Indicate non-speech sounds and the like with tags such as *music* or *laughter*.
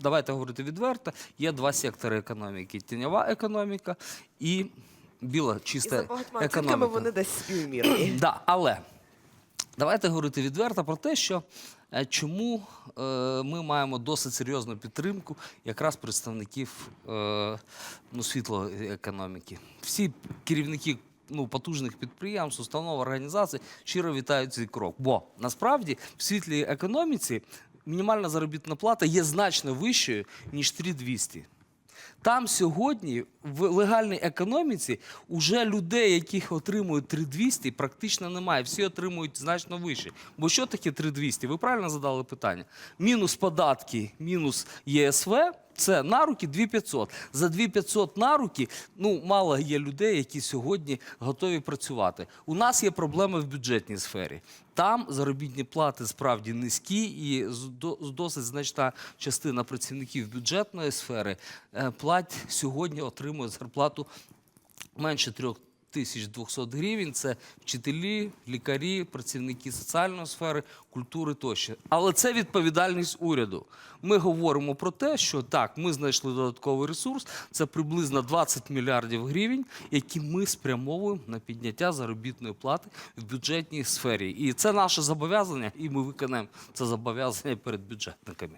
давайте говорити відверто, є два сектори економіки: тіньова економіка і біла І чиста за багатьма економіка. вони десь співмірні. *clears throat* Да, але давайте говорити відверто про те, що е, чому е, ми маємо досить серйозну підтримку якраз представників е, ну, світлої економіки. Всі керівники. Ну, потужних підприємств, установ, організацій щиро вітають цей крок. Бо насправді в світлій економіці мінімальна заробітна плата є значно вищою, ніж 3200. Там сьогодні в легальній економіці уже людей, яких отримують 3200, практично немає. Всі отримують значно вище. Бо що таке 3200? Ви правильно задали питання. Мінус податки, мінус ЄСВ. Це на руки 2500. За 2500 на руки ну мало є людей, які сьогодні готові працювати. У нас є проблеми в бюджетній сфері. Там заробітні плати справді низькі, і досить значна частина працівників бюджетної сфери е, плать сьогодні отримує зарплату менше 3200 гривень. Це вчителі, лікарі, працівники соціальної сфери, культури тощо. Але це відповідальність уряду. Ми говоримо про те, що так, ми знайшли додатковий ресурс. Це приблизно 20 мільярдів гривень, які ми спрямовуємо на підняття заробітної плати в бюджетній сфері. І це наше зобов'язання, і ми виконаємо це зобов'язання перед бюджетниками.